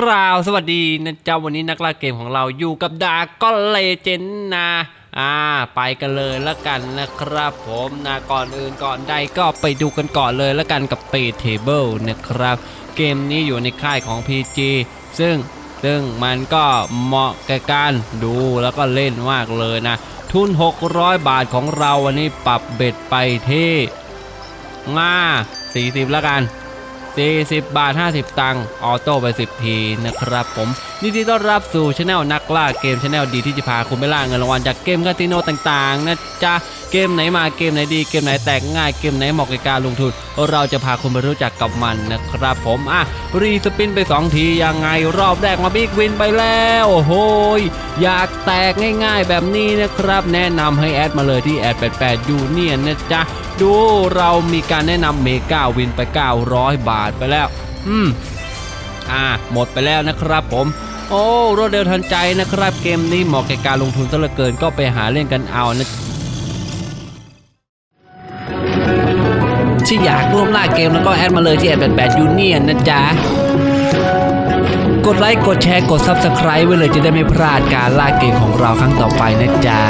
กล่าวสวัสดีนะเจ๊ะวันนี้นักล่าเกมของเราอยู่กับดาก็เลเจนนะอ่าไปกันเลยละกันนะครับผมนะก่อนอื่นก่อนใดก็ไปดูกันก่อนเลยละกันกับปีเทเบิลนะครับ เกมนี้อยู่ในค่ายของ PG ซึ่งซึ่งมันก็เหมาะแก่การดูแล้วก็เล่นมากเลยนะ ทุน 600 บาทของเราวันนี้ปรับเบ็ดไปที่ง่า40 แล้วกัน 40 บาท 50 ตังค์ออโต้ไป 10 ทีนะครับผมยินดีต้อนรับสู่ช anel นักล่าเกมช anel ดีที่จะพาคุณไปล่าเงินรางวัลจากเกมคาสิโนต่างๆ นะจ๊ะ เกมไหนมาเกมไหนดีเกมไหนแตกง่ายเกมไหนเหมาะกับการลงทุน เราจะพาคุณไปรู้จักกับมันนะครับผมอะรีสปินไป 2 ทียังไงรอบแรกมาบิ๊กวินไปแล้วโอ้โหยอยากแตกง่ายๆแบบนี้นะครับ แนะนำให้แอดมาเลยที่แอด88ยูเนียนนะจ๊ะดูเรามีการแนะนำเมกาวินไป 900 บาทไปแล้ว อืมอ่าหมดไปแล้วนะครับผมโอ้รวดเร็วทันใจนะครับ เกมนี้เหมาะแก่การลงทุนซะเหลือเกินก็ไปหาเล่นกันเอานะ ที่อยากร่วมล่าเกมแล้วก็แอดมาเลยที่แอดแปดยูเนียนนะจ๊ะ กดไลค์ กดแชร์ กด Subscribe ไว้เลยจะได้ไม่พลาดการล่าเกมของเราครั้งต่อไปนะจ๊ะ